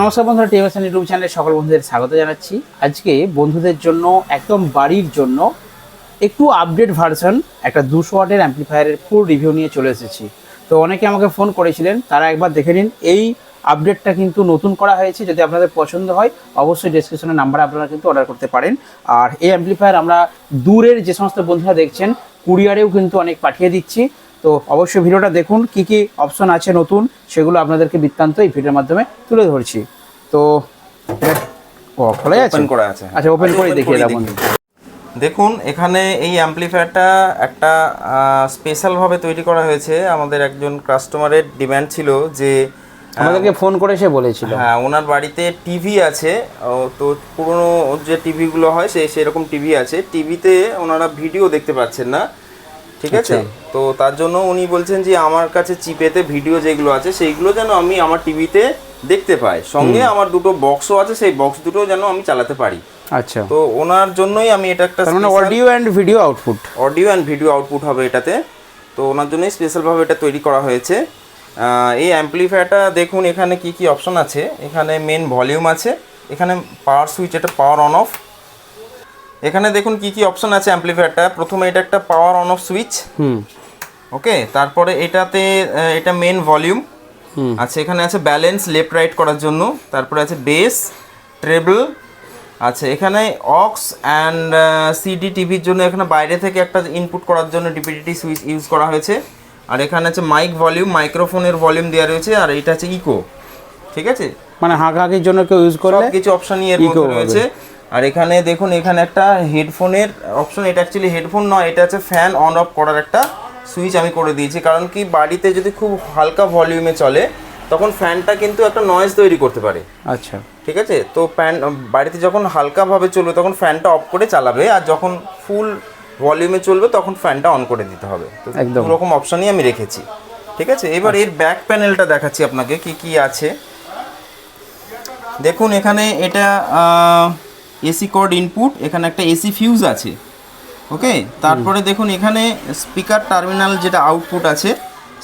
নমস্কার বন্ধুরা টিএমএসএন ইউটিউব চ্যানেলে সকল বন্ধুদের স্বাগত জানাচ্ছি। আজকে বন্ধুদের জন্য, একদম বাড়ির জন্য, একটু আপডেট ভার্সন একটা দুশো ওয়াটের অ্যাম্পলিফায়ারের ফুল রিভিউ নিয়ে চলে এসেছি। তো অনেকে আমাকে ফোন করেছিলেন, তারা একবার দেখে নিন। এই আপডেটটা কিন্তু নতুন করা হয়েছে, যদি আপনাদের পছন্দ হয়, অবশ্যই ডেসক্রিপশনের নাম্বারে আপনারা কিন্তু অর্ডার করতে পারেন। আর এই অ্যাম্পলিফায়ার আমরা দূরের যে সমস্ত বন্ধুরা দেখছেন কুরিয়ারেও কিন্তু অনেক পাঠিয়ে দিচ্ছি। তো অবশ্যই ভিডিওটা দেখুন কি কি অপশন আছে নতুন সেগুলো আপনাদেরকে বৃত্তান্ত এই ভিডিওর মাধ্যমে তুলে ধরছি। তো ও আছে? করা আছে। আচ্ছা ওপেন করে দেখিয়ে দাও দেখুন এখানে এই অ্যাম্পলিফায়ারটা একটা স্পেশালভাবে তৈরি করা হয়েছে। আমাদের একজন কাস্টমারের ডিমান্ড ছিল যে আমাদেরকে ফোন করে সে বলেছিল। হ্যাঁ ওনার বাড়িতে টিভি আছে। তো পুরনো যে টিভিগুলো হয় সে সেরকম টিভি আছে। টিভিতে ওনারা ভিডিও দেখতে পাচ্ছেন না। ঠিক আছে? তো তার জন্য উনি বলছেন যে আমার কাছে চিপেতে ভিডিও যেগুলো আছে সেইগুলো যেন আমি আমার টিভিতে দেখতে পাই। সঙ্গে আমার দুটো বক্সও আছে সেই বক্স দুটো যেন আমি চালাতে পারি। আচ্ছা। তো ওনার জন্যই আমি এটা একটা মানে audio and video output audio and video output হবে এটাতে। তো ওনার জন্যই স্পেশালভাবে এটা তৈরি করা হয়েছে। এই অ্যাম্পলিফায়ারটা দেখুন এখানে কি কি অপশন আছে? এখানে মেন ভলিউম আছে। এখানে পাওয়ার সুইচ এটা পাওয়ার অন অফ এখানে দেখুন কি কি অপশন আছে অ্যাম্পলিফায়ারটা প্রথমে এটা একটা পাওয়ার অন অফ সুইচ হুম। ওকে তারপরে এটাতে এটা মেন ভলিউম হুম। আচ্ছা এখানে আছে ব্যালেন্স লেফট রাইট করার জন্য। তারপরে আছে বেস ট্রেবল আচ্ছা এখানে অক্স অ্যান্ড সিডি টিভির জন্য এখানে বাইরে থেকে একটা ইনপুট করার জন্য ডিপিডিটি সুইচ ইউজ করা হয়েছে। আর এখানে আছে মাইক ভলিউম মাইক্রোফোনের ভলিউম দেওয়া রয়েছে। আর এটা আছে ইকো ঠিক আছে? মানে হাঁকাহাঁকির জন্য কেউ ইউজ করলে সব কিছু অপশনই এর মধ্যে রয়েছে। আর এখানে দেখুন এখানে একটা হেডফোনের অপশন এটা অ্যাকচুয়ালি হেডফোন নয় এটা হচ্ছে ফ্যান অন অফ করার একটা সুইচ আমি করে দিয়েছি। কারণ কি বাড়িতে যদি খুব হালকা ভলিউমে চলে তখন ফ্যানটা কিন্তু একটা নয়েজ তৈরি করতে পারে। আচ্ছা। ঠিক আছে? তো ফ্যান বাড়িতে যখন হালকাভাবে চলবে তখন ফ্যানটা অফ করে চালাবে। আর যখন ফুল ভলিউমে চলবে তখন ফ্যানটা অন করে দিতে হবে। তো একদম। রকম অপশনই আমি রেখেছি। ঠিক আছে? এবার এর ব্যাক প্যানেলটা দেখাচ্ছি আপনাকে কি কি আছে। দেখুন এখানে এটা এসি কোড ইনপুট এখানে একটা এসি ফিউজ আছে ওকে তারপরে দেখুন এখানে স্পিকার টার্মিনাল যেটা আউটপুট আছে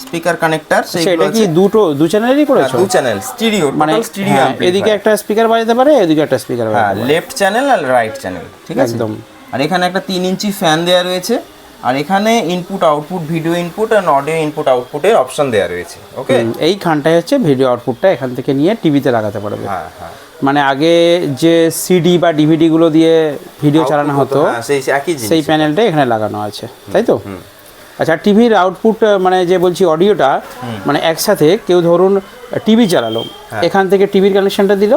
স্পিকার কানেক্টর সেটা কি দুটো দু চ্যানেলই করেছ? দু চ্যানেল স্টিরিও মানে স্টিরিও হ্যাঁ, এদিকে একটা স্পিকার বাজাতে পারে এদিকে একটা স্পিকার হ্যাঁ বাজাতে পারে। লেফট চ্যানেল আর রাইট চ্যানেল ঠিক আছে? একদম। আর এখানে একটা তিন ইঞ্চি ফ্যান দেওয়া রয়েছে আর এখানে ইনপুট আউটপুট ভিডিও ইনপুট আর অডিও ইনপুট আউটপুটের অপশন দেওয়া রয়েছে ওকে এই খানটাই হচ্ছে ভিডিও আউটপুটটা এখান থেকে নিয়ে টিভিতে লাগাতে পারবে। হ্যাঁ হ্যাঁ। মানে আগে যে সিডি বা ডিভিডি গুলো দিয়ে ভিডিও চালানো হতো হ্যাঁ সেই একই জিনিস সেই প্যানেলটা এখানে লাগানো আছে তাই তো? আচ্ছা টিভির আউটপুট মানে যে বলছি অডিওটা মানে একসাথে কেউ ধরুন টিভি চালালো হ্যাঁ। এখান থেকে টিভির কানেকশনটা দিল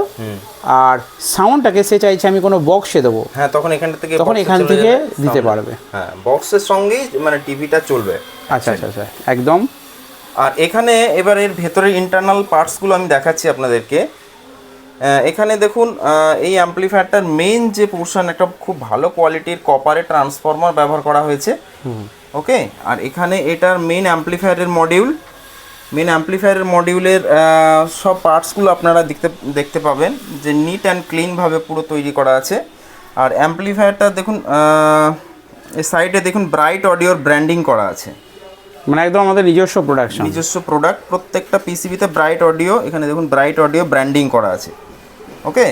আর সাউন্ডটাকে সে চাইছে আমি কোনো বক্সে দেবো। হ্যাঁ তখন এখান থেকে তখন এখান থেকে দিতে পারবে। হ্যাঁ বক্সের সঙ্গেই মানে টিভিটা চলবে। আচ্ছা আচ্ছা আচ্ছা একদম। আর এখানে এবার এর ভেতরের ইন্টারনাল পার্টসগুলো আমি দেখাচ্ছি আপনাদেরকে। এখানে দেখুন এই অ্যাম্পলিফায়ারটার মেইন যে পোর্শন একটা খুব ভালো কোয়ালিটির কপারের ট্রান্সফর্মার ব্যবহার করা হয়েছে। ওকে আর এখানে এটার মেইন অ্যাম্পলিফায়ারের মডিউল মেইন অ্যাম্পলিফায়ারের মডিউলের সব পার্টসগুলো আপনারা দেখতে দেখতে পাবেন। যে নিট অ্যান্ড ক্লিনভাবে পুরো তৈরি করা আছে। আর অ্যাম্পলিফায়ারটা দেখুন সাইডে দেখুন ব্রাইট অডিওর ব্র্যান্ডিং করা আছে। মানে একদম আমাদের নিজস্ব প্রোডাকশন নিজস্ব প্রোডাক্ট প্রত্যেকটা পিসিবিতে ব্রাইট অডিও এখানে দেখুন ব্রাইট অডিও ব্র্যান্ডিং করা আছে। ওকে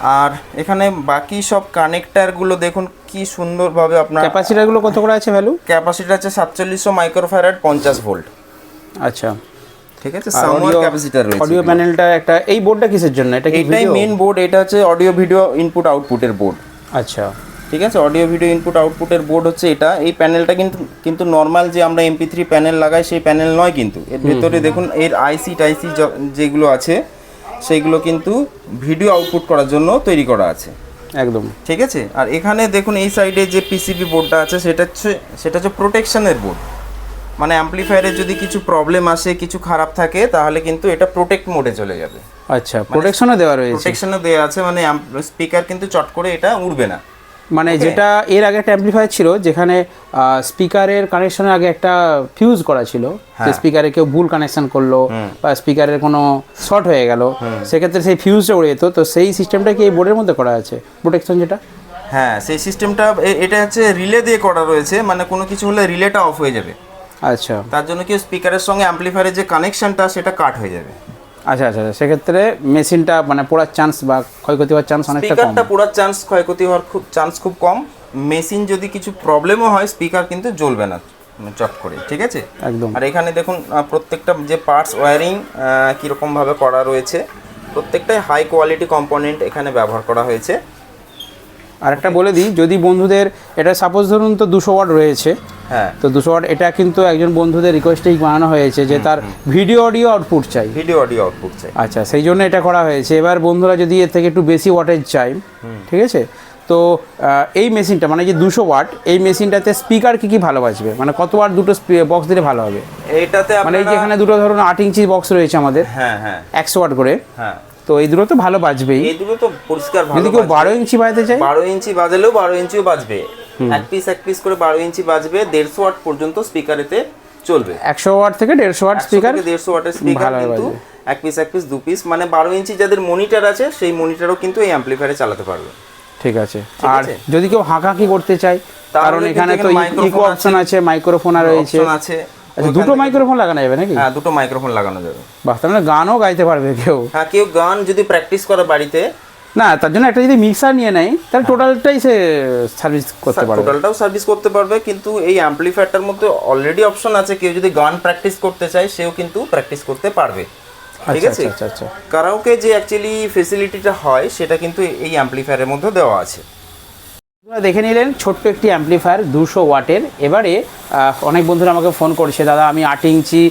আর এখানে বাকি সব কানেক্টারগুলো দেখুন কি সুন্দরভাবে আপনার ক্যাপাসিটারগুলো কত করে আছে ভ্যালু? ক্যাপাসিটি আছে সাতচল্লিশশো মাইক্রোফ্যারাড পঞ্চাশ ভোল্ট। আচ্ছা। ঠিক আছে? সামওয়ার ক্যাপাসিটার রয়েছে অডিও প্যানেলটা একটা এই বোর্ডটা কিসের জন্য? এটা কি এটাই? মেন বোর্ড এটা হচ্ছে অডিও ভিডিও ইনপুট আউটপুটের বোর্ড আচ্ছা। ঠিক আছে? অডিও ভিডিও ইনপুট আউটপুটের বোর্ড হচ্ছে এটা। এই প্যানেলটা কিন্তু কিন্তু নর্মাল যে আমরা এমপি থ্রি প্যানেল লাগাই সেই প্যানেল নয় কিন্তু। এর ভেতরে দেখুন এর আইসি টাইসি যেগুলো আছে সেইগুলো কিন্তু ভিডিও আউটপুট করার জন্য তৈরি করা আছে। একদম। ঠিক আছে? আর এখানে দেখুন এই সাইডে যে পিসিবি বোর্ডটা আছে সেটা হচ্ছে সেটা হচ্ছে প্রোটেকশনের বোর্ড মানে অ্যাম্পলিফায়ারের যদি কিছু প্রবলেম আসে কিছু খারাপ থাকে তাহলে কিন্তু এটা প্রোটেক্ট মোডে চলে যাবে। আচ্ছা প্রোটেকশনও দেওয়া রয়েছে। প্রোটেকশনও দেওয়া আছে মানে স্পিকার কিন্তু চট করে এটা উড়বে না। মানে যেটা এর আগে একটা অ্যাম্পলিফায়ার ছিল যেখানে স্পিকারের কানেকশনের আগে একটা ফিউজ করা ছিল। যে স্পিকারে কেউ ভুল কানেকশন করল বা স্পিকারের কোনো শর্ট হয়ে গেল সেক্ষেত্রে সেই ফিউজটা উড়ে যেত। তো সেই সিস্টেমটা কি এই বোর্ডের মধ্যে করা আছে? প্রোটেকশন যেটা? হ্যাঁ সেই সিস্টেমটা এটা হচ্ছে রিলে দিয়ে করা রয়েছে মানে কোনো কিছু হলে রিলেটা অফ হয়ে যাবে। আচ্ছা। তার জন্য কি স্পিকারের সঙ্গে অ্যাম্পলিফায়ারের যে কানেকশনটা সেটা কাট হয়ে যাবে। আচ্ছা আচ্ছা আচ্ছা। সেক্ষেত্রে মেশিনটা মানে পড়ার চান্স বা ক্ষয়ক্ষতি হওয়ার চান্স অনেকটা কম। স্পিকারটা পুরার চান্স ক্ষয়ক্ষতি হওয়ার খুব চান্স খুব কম। মেশিন যদি কিছু প্রবলেমও হয় স্পিকার কিন্তু জ্বলবে না মানে চট করে ঠিক আছে? একদম। আর এখানে দেখুন প্রত্যেকটা যে পার্টস ওয়্যারিং কীরকমভাবে করা রয়েছে প্রত্যেকটাই হাই কোয়ালিটি কম্পোনেন্ট এখানে ব্যবহার করা হয়েছে। আর একটা বলে দিই যদি বন্ধুদের এটা সাপোজ ধরুন তো দুশো ওয়াট রয়েছে তো দুশো ওয়াট এটা কিন্তু একজন বন্ধুদের রিকোয়েস্টেই বানানো হয়েছে যে তার ভিডিও অডিও আউটপুট চাই। ভিডিও অডিও আউটপুট চাই। আচ্ছা সেই জন্য এটা করা হয়েছে। এবার বন্ধুরা যদি এর থেকে একটু বেশি ওয়াটেজ চাই ঠিক আছে? তো এই মেশিনটা মানে যে দুশো ওয়াট এই মেশিনটাতে স্পিকার কি কি ভালো বাজবে মানে কত ওয়াট দুটো বক্স দিলে ভালো হবে? এইটাতে মানে এই যে এখানে দুটো ধরুন আট ইঞ্চি বক্স রয়েছে আমাদের হ্যাঁ হ্যাঁ। একশো ওয়াট করে। হ্যাঁ। তো এই দুটো তো ভালো বাজবেই। এই দুটো তো পরিষ্কার ভালো যদি কেউ বারো ইঞ্চি বাজাতে চাই বারো ইঞ্চি বাজালেও বারো ইঞ্চিও বাজবে। এক পিস এক পিস করে বারো ইঞ্চি বাজবে দেড়শো ওয়াট পর্যন্ত স্পিকারেতে চলবে। একশো ওয়াট থেকে দেড়শো ওয়াট স্পিকার দেড়শো ওয়াটের স্পিকার কিন্তু এক পিস এক পিস দু পিস মানে বারো ইঞ্চি যাদের মনিটর আছে সেই মনিটরও কিন্তু এই অ্যাম্পলিফায়ারে চালাতে পারবে। ঠিক আছে। আর যদি কেউ হাঁকাকি করতে চায় কারণ এখানে তো ইকো অপশন আছে। মাইক্রোফোন আর রয়েছে। আছে। আচ্ছা দুটো মাইক্রোফোন লাগানো যাবে নাকি? হ্যাঁ দুটো মাইক্রোফোন লাগানো যাবে। বাহ তার মানে গানও গাইতে পারবে কেউ। হ্যাঁ কেউ গান যদি প্র্যাকটিস করে বাড়িতে না তার জন্য একটা যদি মিক্সার নিয়ে নেয় তাহলে টোটালটাই সে সার্ভিস করতে পারবে। টোটালটাও সার্ভিস করতে পারবে কিন্তু এই অ্যাম্পলিফায়ারটার মধ্যে অলরেডি অপশন আছে কেউ যদি গান প্র্যাকটিস করতে চায় সেও কিন্তু প্র্যাকটিস করতে পারবে। ঠিক আচ্ছা আছে? আচ্ছা আচ্ছা আচ্ছা। কারাওকে যে অ্যাকচুয়ালি ফেসিলিটিটা হয় সেটা কিন্তু এই অ্যাম্পলিফায়ারের মধ্যে দেওয়া আছে। আপনারা দেখে নিলেন ছোট্ট একটি অ্যাম্পলিফায়ার দুশো ওয়াটের। এবারে অনেক বন্ধুরা আমাকে ফোন করছে দাদা আমি আট ইঞ্চি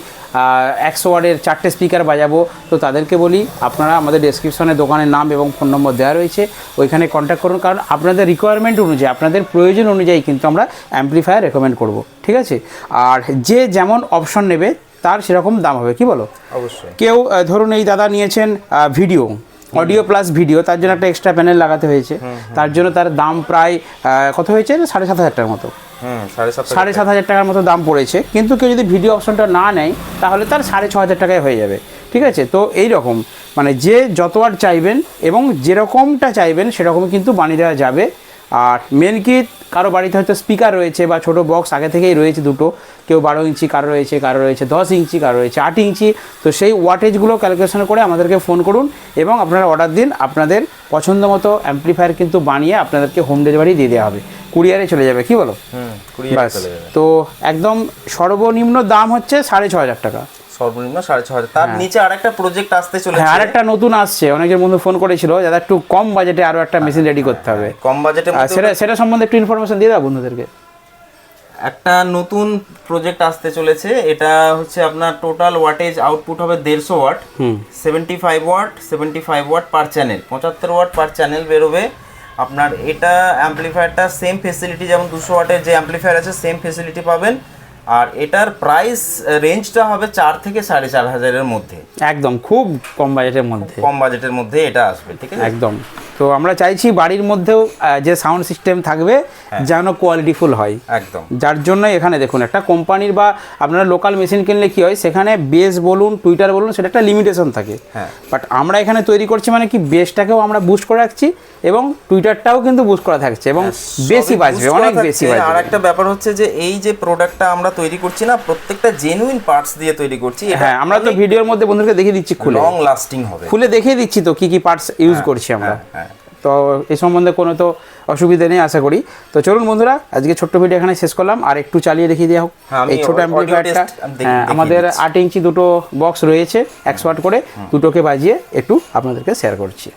একশো ওয়ার্ডের চারটে স্পিকার বাজাবো। তো তাদেরকে বলি আপনারা আমাদের ডেসক্রিপশনে দোকানের নাম এবং ফোন নম্বর দেওয়া রয়েছে ওইখানে কন্ট্যাক্ট করুন। কারণ আপনাদের রিকোয়ারমেন্ট অনুযায়ী আপনাদের প্রয়োজন অনুযায়ী কিন্তু আমরা অ্যাম্পলিফায়ার রেকমেন্ড করব। ঠিক আছে? আর যে যেমন অপশন নেবে তার সেরকম দাম হবে। কি বলো? অবশ্যই। কেউ ধরুন এই দাদা নিয়েছেন ভিডিও অডিও প্লাস ভিডিও তার জন্য একটা এক্সট্রা প্যানেল লাগাতে হয়েছে। তার জন্য তার দাম প্রায় কত হয়েছে? সাড়ে সাত হাজার টাকার মতো। সাড়ে সাত হাজার টাকার মতো দাম পড়েছে। কিন্তু কেউ যদি ভিডিও অপশনটা না নেয়, তাহলে তার সাড়ে ছ হাজার টাকায় হয়ে যাবে। ঠিক আছে? তো এই রকম মানে যে যত আর চাইবেন এবং যেরকমটা চাইবেন সেরকম কিন্তু বানিয়ে দেওয়া যাবে। আর মেন কি, কারও বাড়িতে হয়তো স্পিকার রয়েছে বা ছোট বক্স আগে থেকেই রয়েছে দুটো। কেউ বারো ইঞ্চি কারও রয়েছে কারও রয়েছে দশ ইঞ্চি, কারও রয়েছে আট ইঞ্চি। তো সেই ওয়াটেজগুলো ক্যালকুলেশন করে আমাদেরকে ফোন করুন এবং আপনারা অর্ডার দিন। আপনাদের পছন্দ মতো অ্যাম্পলিফায়ার কিন্তু বানিয়ে আপনাদেরকে হোম ডেলিভারি দিয়ে দেওয়া হবে। কুরিয়ারে চলে যাবে কি বলো? চলে তো একদম সর্বনিম্ন দাম হচ্ছে সাড়ে ছ হাজার টাকা। সর্বনিম্ন সাড়ে ছ হাজার। তার নিচে আরেকটা প্রজেক্ট আসতে চলেছে। হ্যাঁ আরেকটা নতুন আসছে। অনেকের বন্ধু ফোন করেছিল যাতে একটু কম বাজেটে আরও একটা মেশিন রেডি করতে হবে। কম বাজেটের আর মধ্যে সেটা সেটা সম্বন্ধে একটু ইনফরমেশন দিয়ে দাও বন্ধুদেরকে। একটা নতুন প্রজেক্ট আসতে চলেছে। এটা হচ্ছে আপনার টোটাল ওয়াটেজ আউটপুট হবে দেড়শো ওয়াট হুম। Seventy five watt seventy five watt per channel পঁচাত্তর ওয়াট পার চ্যানেল বেরোবে। আপনার এটা অ্যাম্পলিফায়ারটা সেম ফেসিলিটি যেমন দুশো ওয়াটের যে অ্যাম্পলিফায়ার আছে সেম ফেসিলিটি পাবেন। আর এটার প্রাইস রেঞ্জটা হবে চার থেকে সাড়ে চার হাজারের মধ্যে। একদম খুব কম বাজেটের মধ্যে। কম বাজেটের মধ্যে এটা আসবে ঠিক আছে? একদম। তো আমরা চাইছি বাড়ির মধ্যেও যে সাউন্ড সিস্টেম থাকবে যেন কোয়ালিটিফুল হয়। একদম। যার জন্য এখানে দেখুন একটা কোম্পানির বা আপনারা লোকাল মেশিন কিনলে কি হয় সেখানে বেস বলুন টুইটার বলুন সেটা একটা লিমিটেশন থাকে। হ্যাঁ। বাট আমরা এখানে তৈরি করছি মানে কি বেসটাকেও আমরা বুস্ট করে রাখছি এবং টুইটারটাও কিন্তু বুস্ট করা থাকছে এবং বেশি সবই বাজবে অনেক বেশি থাকছে। আর একটা ব্যাপার হচ্ছে যে এই যে প্রোডাক্টটা আমরা তৈরি করছি না প্রত্যেকটা জেনুইন পার্টস দিয়ে তৈরি করছি। হ্যাঁ আমরা তো ভিডিওর মধ্যে বন্ধুদেরকে দেখিয়ে দিচ্ছি খুলে। লং লাস্টিং হবে। খুলে দেখিয়ে দিচ্ছি তো কি কি পার্টস ইউজ করছি আমরা। হ্যাঁ তো এই সম্বন্ধে কোনো তো অসুবিধা নেই আশা করি। তো চলুন বন্ধুরা আজকে ছোট্ট ভিডিও এখানে শেষ করলাম। আর একটু চালিয়ে দেখিয়ে দেওয়া হোক হ্যাঁ, এই ছোট অ্যাম্পলিফায়ারটা আমাদের আট ইঞ্চি দুটো বক্স রয়েছে একশো করে দুটোকে বাজিয়ে একটু আপনাদেরকে শেয়ার করছি।